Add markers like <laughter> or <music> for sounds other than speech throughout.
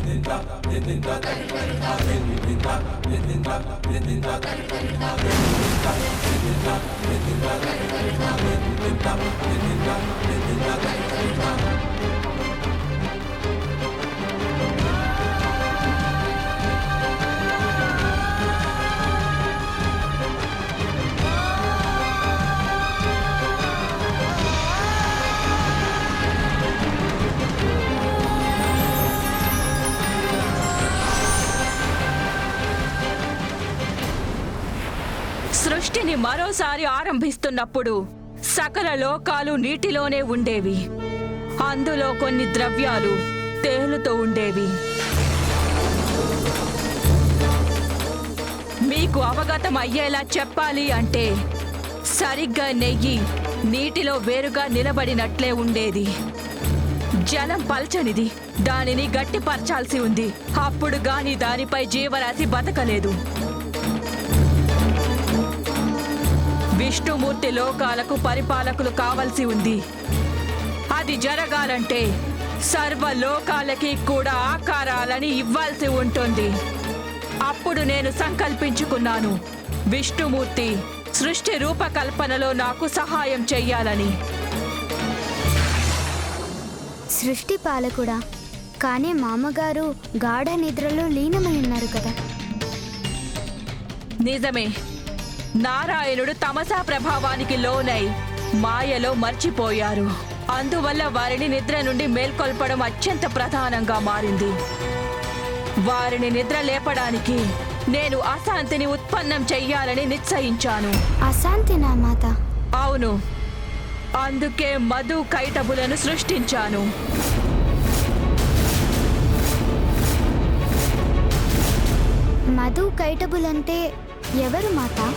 Thank you. సృష్టిని మరోసారి ఆరంభిస్తున్నప్పుడు సకల లోకాలు నీటిలోనే ఉండేవి. అందులో కొన్ని ద్రవ్యాలు తేలుతూ ఉండేవి. మీకు అవగతం అయ్యేలా చెప్పాలి అంటే సరిగ్గా నెయ్యి నీటిలో వేరుగా నిలబడినట్లే ఉండేది. జలం పల్చనిది దానిని గట్టిపరచాల్సి ఉంది. అప్పుడు గాని దానిపై జీవరాశి బతకలేదు. విష్ణుమూర్తి లోకాలకు పరిపాలకులు కావలసి ఉంది. అది జరగాలంటే సర్వ లోకాలకి కూడా ఆకారాలని ఇవ్వాల్సి ఉంటుంది. అప్పుడు నేను సంకల్పించుకున్నాను విష్ణుమూర్తి సృష్టి రూపకల్పనలో నాకు సహాయం చెయ్యాలని. సృష్టి పాలకుడా కానీ మామగారు గాఢ నిద్రలో లీనమై ఉన్నారు కదా. నిజమే. నారాయణుడు తమసా ప్రభావానికి లోనై మాయలో మర్చిపోయారు. అందువల్ల వారిని నిద్ర నుండి మేల్కొల్పడం అత్యంత ప్రధానంగా మారింది. వారిని నిద్ర లేపడానికి నేను అశాంతిని ఉత్పన్నం చెయ్యాలని నిశ్చయించాను. అశాంతి నా మాత? అవును. అందుకే మధు కైటబులను సృష్టించాను. మధు కైటబులంటే ఎవరు మాత?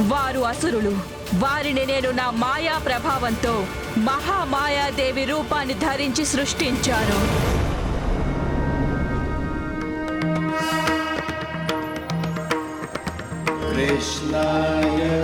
వారు అసురులు. వారిని నేను నా మాయా ప్రభావంతో మహామాయాదేవి రూపాన్ని ధరించి సృష్టించాను. కృష్ణాయ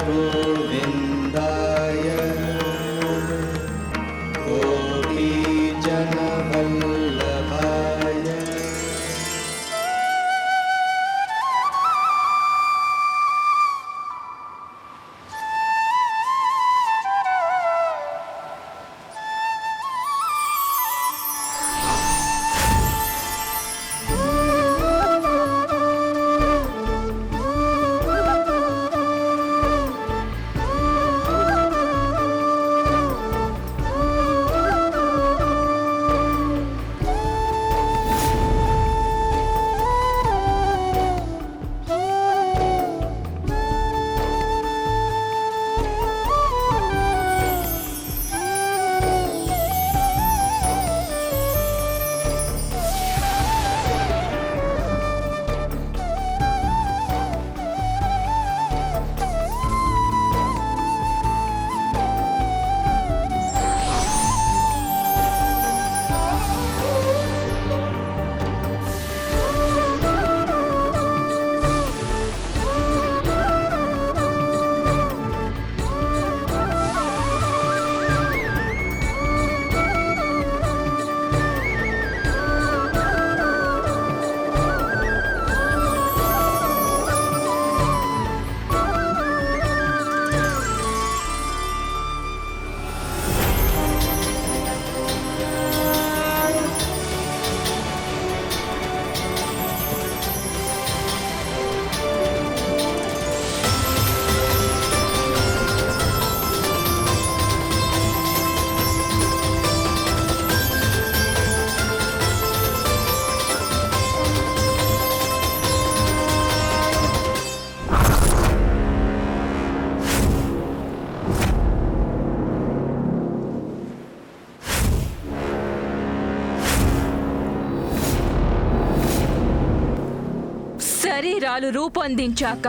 శరీరాలు రూపొందించాక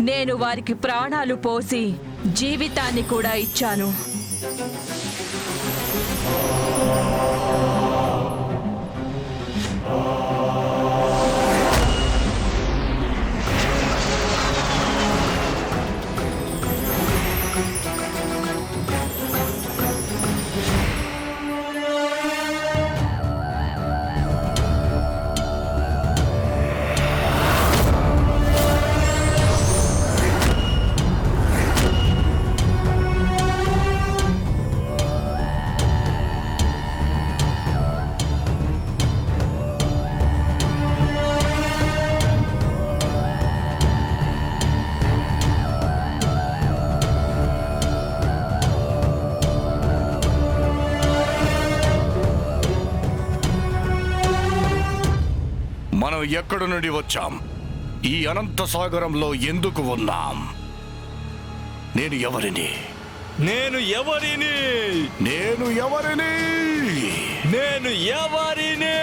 నేను వారికి ప్రాణాలు పోసి జీవితాన్ని కూడా ఇచ్చాను. మనం ఎక్కడి నుండి వచ్చాం? ఈ అనంత సాగరంలో ఎందుకు ఉన్నాం? నేను ఎవరిని? నేను ఎవరిని? నేను ఎవరిని? నేను ఎవరిని?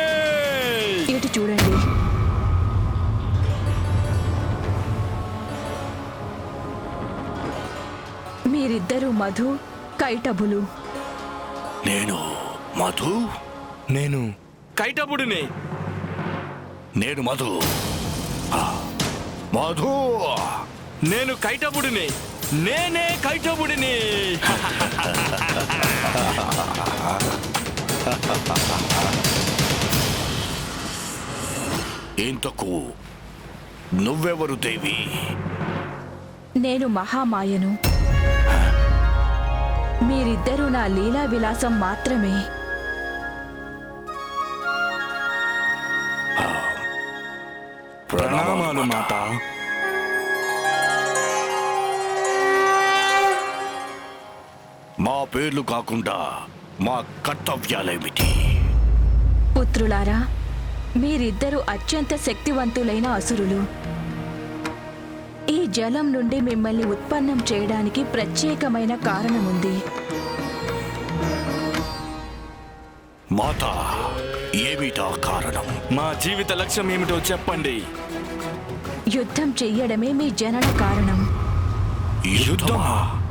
ఇటు చూడండి? మీరిద్దరూ మధు కైటబులు. నేను మధు? నేను కైటపుడిని నేను మధు. మధు. నేను కైటపుడిని నేనే కైటపుడిని ఇంతకు నువ్వెవరు దేవి? నేను మహామాయను. మీరిద్దరూ నా లీలా విలాసం మాత్రమే. ప్రణామాలు మాత. మా పేర్లు కాకుండా మా కర్తవ్యాలేమిటి? పుత్రులారా మీరిద్దరూ అత్యంత శక్తివంతులైన అసురులు. ఈ జలం నుండి మిమ్మల్ని ఉత్పన్నం చేయడానికి ప్రత్యేకమైన కారణముంది. మాత ఏమిటా కారణం? మా జీవిత లక్ష్యం ఏమిటో చెప్పండి. యుద్ధం చెయ్యడమే మీ జనన కారణం. యుద్ధమా?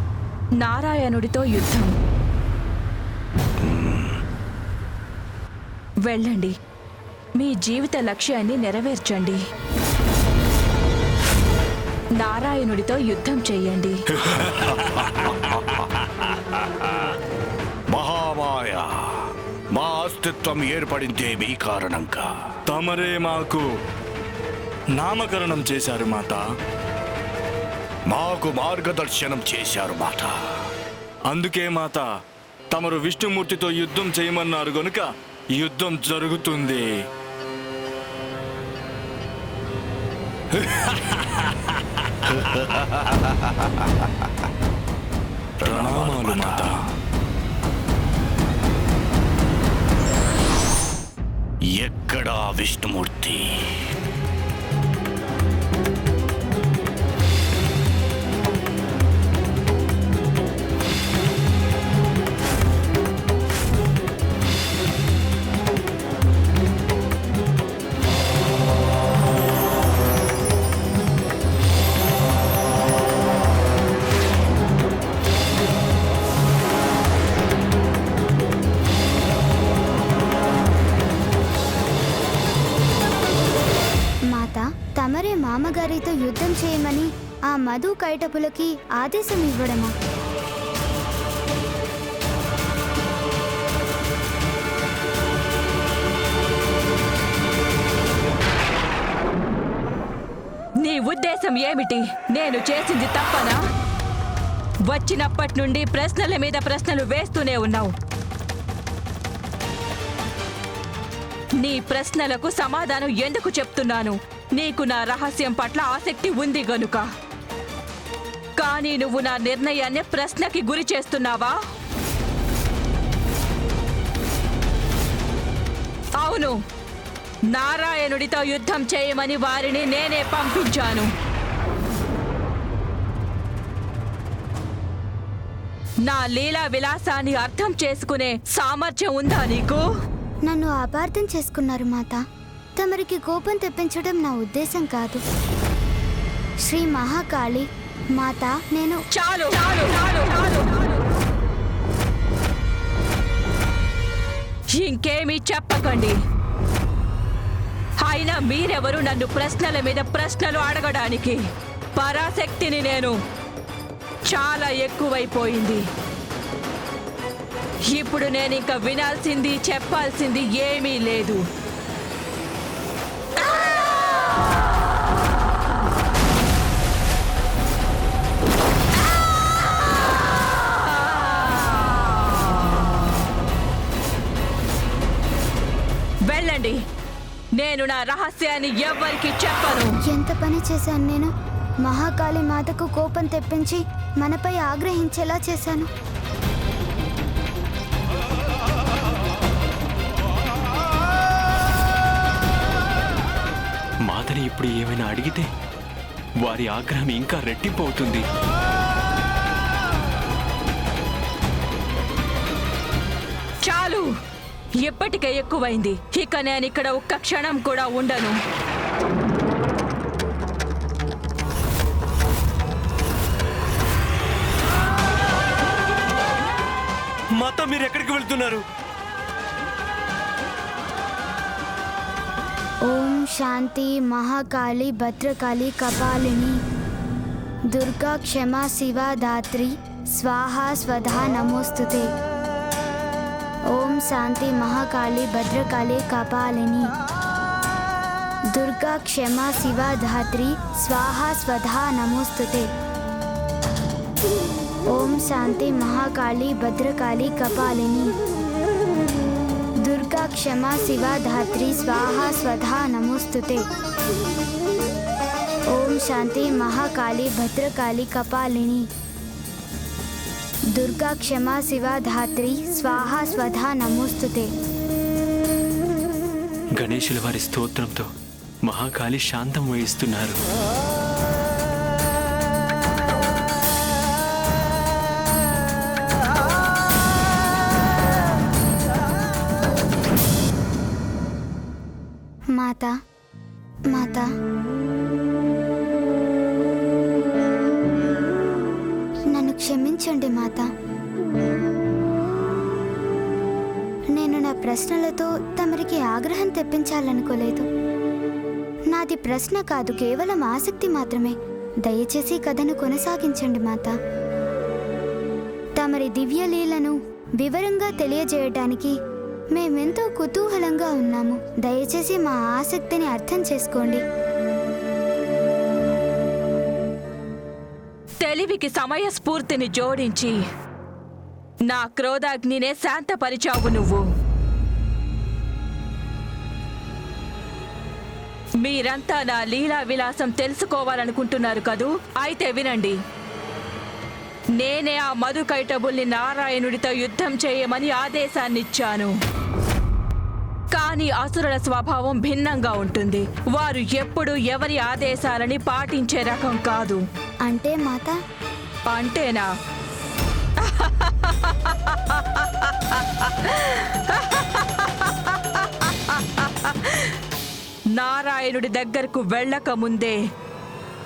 నారాయణుడితో యుద్ధం. వెళ్ళండి. మీ జీవిత లక్ష్యాన్ని నెరవేర్చండి. నారాయణుడితో యుద్ధం చెయ్యండి. మహామాయ మా అస్తిత్వం ఏర్పడిందే మీ కారణంగా. తమరే మాకు నామకరణం చేశారు మాత. మాకు మార్గదర్శనం చేశారు మాట అందుకే మాత తమరు విష్ణుమూర్తితో యుద్ధం చేయమన్నారు గనుక యుద్ధం జరుగుతుంది. ప్రణామాలు మాత. ఎక్కడా విష్ణుమూర్తి? యుద్ధం చేయమని ఆ మధు కైటపులకి ఆదేశం ఇవ్వడమా. నీ ఉద్దేశం ఏమిటి? నేను చేసింది తప్పనా? వచ్చినప్పటి నుండి ప్రశ్నల మీద ప్రశ్నలు వేస్తూనే ఉన్నావు. నీ ప్రశ్నలకు సమాధానం ఎందుకు చెప్తున్నాను? నీకు నా రహస్యం పట్ల ఆసక్తి ఉంది గనుక. కానీ నువ్వు నా నిర్ణయాన్ని ప్రశ్నకి గురి చేస్తున్నావా? అవును. నారాయణుడితో యుద్ధం చేయమని వారిని నేనే పంపించాను. నా లీలా విలాసాన్ని అర్థం చేసుకునే సామర్థ్యం ఉందా నీకు? నన్ను అపార్థం చేసుకున్నారు మాత. తమరికి కోపం తెప్పించడం నా ఉద్దేశం కాదు. శ్రీ మహాకాళి మాత నేను చాలు చాలు చాలు చాలు ఇంకేమీ చెప్పకండి. అయినా మీరెవరు నన్ను ప్రశ్నల మీద ప్రశ్నలు అడగడానికి? పరాశక్తిని నేను చాలా ఎక్కువైపోయింది. ఇప్పుడు నేను ఇంకా వినాల్సింది చెప్పాల్సింది ఏమీ లేదు. నేను నా రహస్యాన్ని ఎవ్వరికి చెప్పను. ఎంత పని చేశాను నేను? మహాకాళి మాతకు కోపం తెప్పించి మనపై ఆగ్రహించేలా చేశాను. కానీ ఇప్పుడు ఏమైనా అడిగితే వారి ఆగ్రహం ఇంకా రెట్టింపు అవుతుంది ఎప్పటికే ఎక్కువైంది. ఇక నేను ఇక్కడ ఒక్క క్షణం కూడా ఉండను. మాత మీరు ఎక్కడికి వెళ్తున్నారు? ఓం శాంతి మహాకాళి భద్రకాళి కపాలిని. దుర్గా క్షమా శివ దాత్రి స్వాహా స్వధా నమోస్తుతే. ఓం శాంతి మహాకాళి భద్రకాళి కపాలిని దుర్గా క్షమా శివ ధాత్రి స్వాహా స్వధా నమోస్తుతే ఓం శాంతి మహాకాళి భద్రకాళి కపాలిని దుర్గా క్షమా శివ ధాత్రి స్వాహా స్వధా నమోస్తుతే ఓం శాంతి మహాకాళి భద్రకాళి కపాలిని దుర్గా క్షమా శివ ధాత్రి స్వాహా స్వధా నమోస్తుతే గణేశుల వారి స్తోత్రంతో మహాకాళి శాంతం వహిస్తున్నారు క్షమించండి మాత. నేను నా ప్రశ్నలతో తమరికి ఆగ్రహం తెప్పించాలనుకోలేదు. నాది ప్రశ్న కాదు కేవలం ఆసక్తి మాత్రమే. దయచేసి కథను కొనసాగించండి మాత. తమరి దివ్యలీలను వివరంగా తెలియజేయటానికి మేమెంతో కుతూహలంగా ఉన్నాము. దయచేసి మా ఆసక్తిని అర్థం చేసుకోండి. సమయ సమయస్ఫూర్తిని జోడించి నా క్రోధాగ్నినే శాంతపరిచావు నువ్వు. మీరంతా నా లీలా విలాసం తెలుసుకోవాలనుకుంటున్నారు కదూ? అయితే వినండి. నేనే ఆ మధుకైటబుల్ని నారాయణుడితో యుద్ధం చేయమని ఆదేశాన్నిచ్చాను. కానీ అసురుల స్వభావం భిన్నంగా ఉంటుంది. వారు ఎప్పుడు ఎవరి ఆదేశాలని పాటించే రకం కాదు. అంటే మాత అంటేనా? నారాయణుడి దగ్గరకు వెళ్ళక ముందే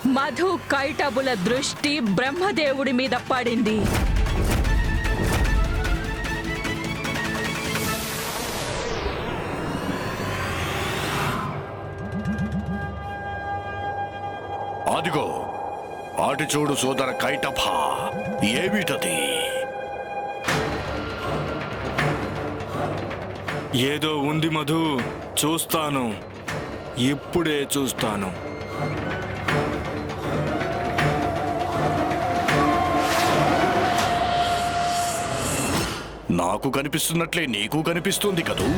మధు కైటబుల దృష్టి బ్రహ్మదేవుడి మీద పడింది. అదిగో అటు చూడు సోదర కైటభ ఏమిటది? ఏదో ఉంది మధు చూస్తాను. ఇప్పుడే చూస్తాను. నాకు కనిపిస్తున్నట్లే నీకు కనిపిస్తుంది కదూ?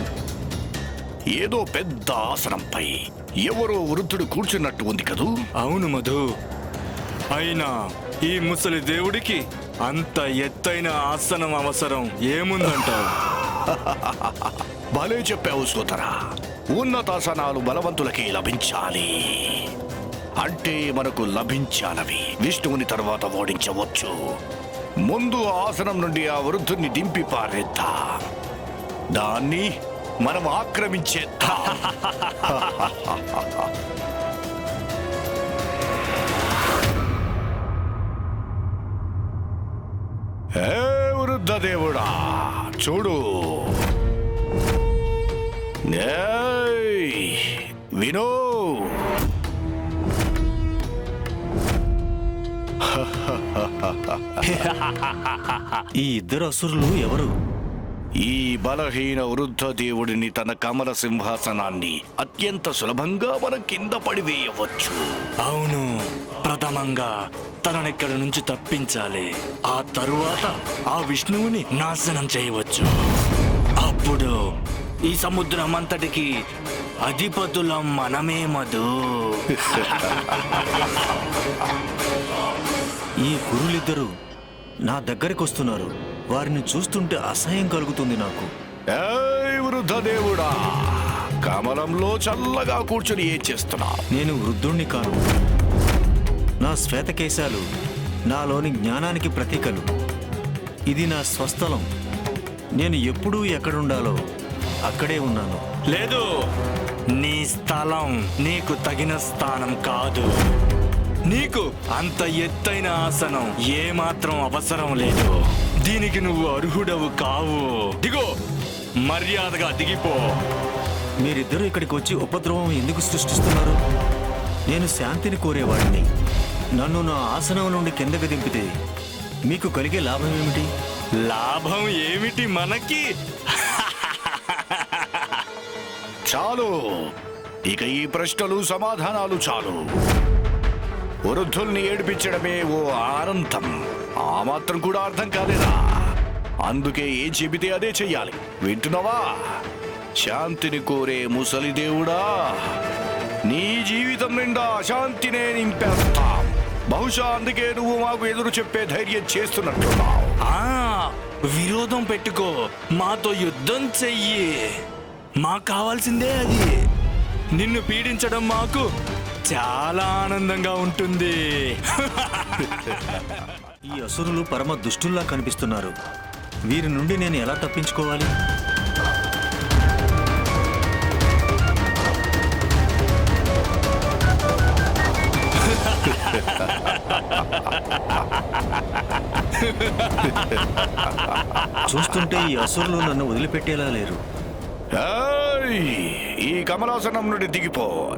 ఏదో పెద్ద ఆసనంపై ఎవరో వృద్ధుడు కూర్చున్నట్టు ఉంది కదూ? అవును మధు అయినా ఈ ముసలి దేవుడికి అంత ఎత్తైన ఆసనం అవసరం ఏముందంటావు? <laughs> భలే చెప్పావు సోదరా. ఉన్నతాసనాలు బలవంతులకి లభించాలి. అంటే మనకు లభించాలవి విష్ణువుని తర్వాత ఓడించవచ్చు. ముందు ఆసనం నుండి ఆ వృద్ధుని దింపి పారేద్దాం. దాన్ని మనం ఆక్రమించేద్దాం. <laughs> ఏ వృద్ధ దేవుడా చూడు. వినో. ఈ ఇద్దరు అసురులు ఎవరు? ఈ బలహీన వృద్ధ దేవుడిని తన కమల సింహాసనాన్ని అత్యంత సులభంగా మన కింద పడివేయవచ్చు. అవును. ప్రథమంగా తననిక్కడి నుంచి తప్పించాలి? ఆ తరువాత ఆ విష్ణువుని నాశనం చేయవచ్చు. అప్పుడు ఈ సముద్రం అంతటికి అధిపతులం మనమే మధు. ఈ గురులిద్దరు నా దగ్గరికి వస్తున్నారు. వారిని చూస్తుంటే అసహ్యం కలుగుతుంది నాకు. ఏయ్ వృద్ధ దేవుడా కమలంలో చల్లగా కూర్చుని ఏం చేస్తున్నావు? నేను వృద్ధుణ్ణి కాను. నా శ్వేతకేశాలు నాలోని జ్ఞానానికి ప్రతీకలు. ఇది నా స్వస్థలం. నేను ఎప్పుడూ ఎక్కడుండాలో అక్కడే ఉన్నాను. లేదు. నీ స్థలం నీకు తగిన స్థానం కాదు. నీకు అంత ఎత్తైన ఆసనం ఏమాత్రం అవసరం లేదు. దీనికి నువ్వు అర్హుడవు కావు. దిగో. మర్యాదగా దిగిపో. మీరిద్దరూ ఇక్కడికి వచ్చి ఉపద్రవం ఎందుకు సృష్టిస్తున్నారు? నేను శాంతిని కోరేవాడిని. నన్ను నా ఆసనం నుండి కిందకి దింపితే మీకు కలిగే లాభం ఏమిటి? లాభం ఏమిటి మనకి? చాలు. ఇక ఈ ప్రశ్నలు సమాధానాలు చాలు. వృద్ధుల్ని ఏడిపించడమే ఓ ఆనందం ఆ మాత్రం కూడా అర్థం కాలేదా? అందుకే ఏం చెబితే అదే చెయ్యాలి. వింటున్నావా? శాంతిని కోరే ముసలి దేవుడా నీ జీవితం నిండా అశాంతినే నింపేస్తాం. బహుశా అందుకే నువ్వు మాకు ఎదురు చెప్పే ధైర్యం చేస్తున్నట్టున్నావు ఆ విరోధం పెట్టుకో. మాతో యుద్ధం చెయ్యి. మాకు కావాల్సిందే అది. నిన్ను పీడించడం మాకు చాలా ఆనందంగా ఉంటుంది. ఈ అసురులు పరమ దుష్టుల్లా కనిపిస్తున్నారు. వీరి నుండి నేను ఎలా తప్పించుకోవాలి? <laughs> చూస్తుంటే ఈ అసురులు నన్ను వదిలిపెట్టేలా లేరు. ఏయ్! ఈ కమలాసనం నుండి దిగిపో.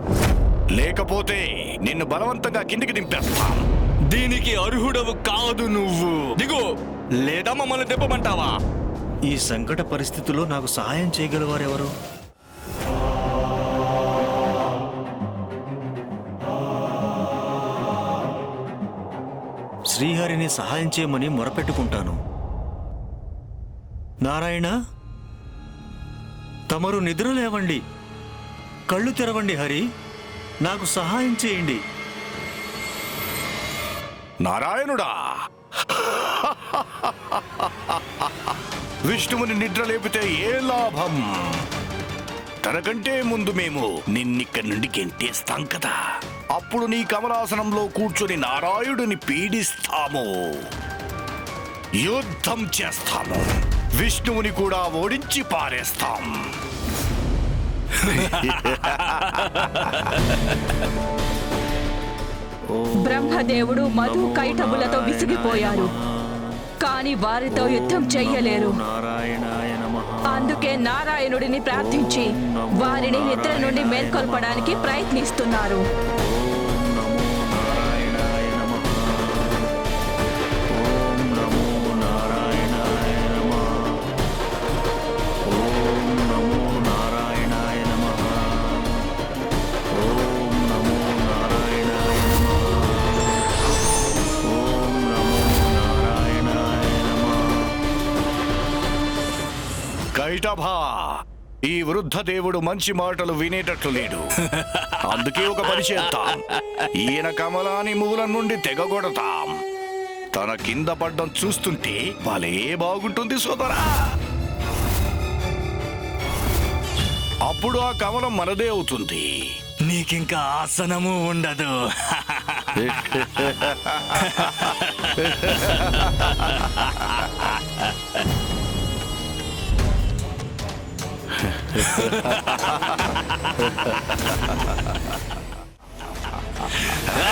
లేకపోతే నిన్ను బలవంతంగా కిందికి దింపేస్తాం. దీనికి అర్హుడవు కాదు నువ్వు. దిగు. లేదా మమ్మల్ని తెప్పమంటావా? ఈ సంకట పరిస్థితిలో నాకు సహాయం చేయగలవారెవరు? శ్రీహరిని సహాయం చేయమని మొరపెట్టుకుంటాను. నారాయణ తమరు నిద్ర లేవండి. కళ్ళు తెరవండి హరి. నాకు సహాయం చేయండి. నారాయణుడా! విష్ణువుని నిద్ర లేపితే ఏ లాభం? తనకంటే ముందు మేము నిన్నిక్కడి నుండి గెంటేస్తాం కదా. అప్పుడు నీ కమలాసనంలో కూర్చొని నారాయుడిని పీడిస్తాము. యుద్ధం చేస్తాము. విష్ణువుని కూడా ఓడించి పారేస్తాం. బ్రహ్మదేవుడు మధు కైటబులతో విసిగిపోయారు. కాని వారితో యుద్ధం చెయ్యలేరు నారాయణాయ నమః అందుకే నారాయణుడిని ప్రార్థించి వారిని నిద్ర నుండి మేల్కొల్పడానికి ప్రయత్నిస్తున్నారు. కైటభా ఈ వృద్ధ దేవుడు మంచి మాటలు వినేటట్లు లేడు. అందుకే ఒక పని చేద్దాం. ఈయన కమలాని మూలం నుండి తెగగొడతాం. తన కింద పడ్డం చూస్తుంటే భలే బాగుంటుంది సోదరా. అప్పుడు ఆ కమలం మనదే అవుతుంది. నీకింకా ఆసనము ఉండదు. <laughs> ハハハハハ!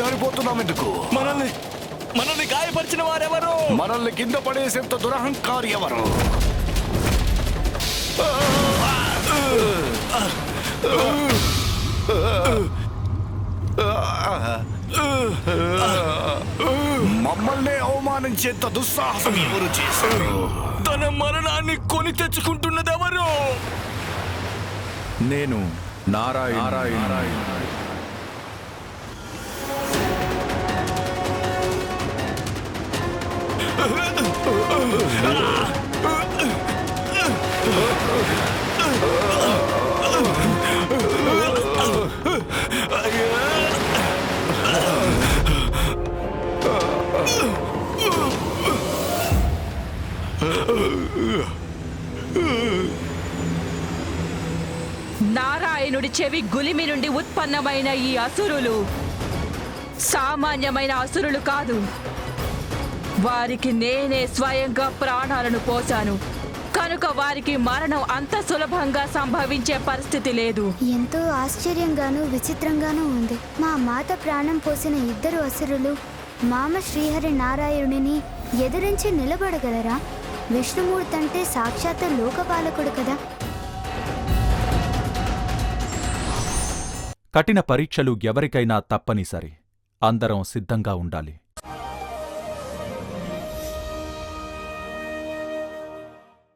జారిపోతున్నాం ఎందుకు? మనల్ని మనల్ని గాయపరిచిన వారెవరు? మనల్ని కింద పడేసేంత దురహంకారి ఎవరు? మమ్మల్ని అవమానించేంత దుస్సాహసం ఎవరు చేశారు? తన మరణాన్ని కొని తెచ్చుకుంటున్నదెవరు? నేను నారాయణ. నారాయణ. నారాయణుడి చెవి గులిమి నుండి ఉత్పన్నమైన ఈ అసురులు. సామాన్యమైన అసురులు కాదు. వారికి నేనే స్వయంగా ప్రాణాలను పోశాను. కనుక వారికి మరణం అంత సులభంగా సంభవించే పరిస్థితి లేదు. ఎంతో ఆశ్చర్యంగానూ విచిత్రంగానూ ఉంది. మా మాత ప్రాణం పోసిన ఇద్దరు అసురులు మామ శ్రీహరి నారాయణుడిని ఎదిరించి నిలబడగలరా? విష్ణుమూర్తి అంటే సాక్షాత్ లోకపాలకుడు కదా. కఠిన పరీక్షలు ఎవరికైనా తప్పనిసరి. అందరం సిద్ధంగా ఉండాలి.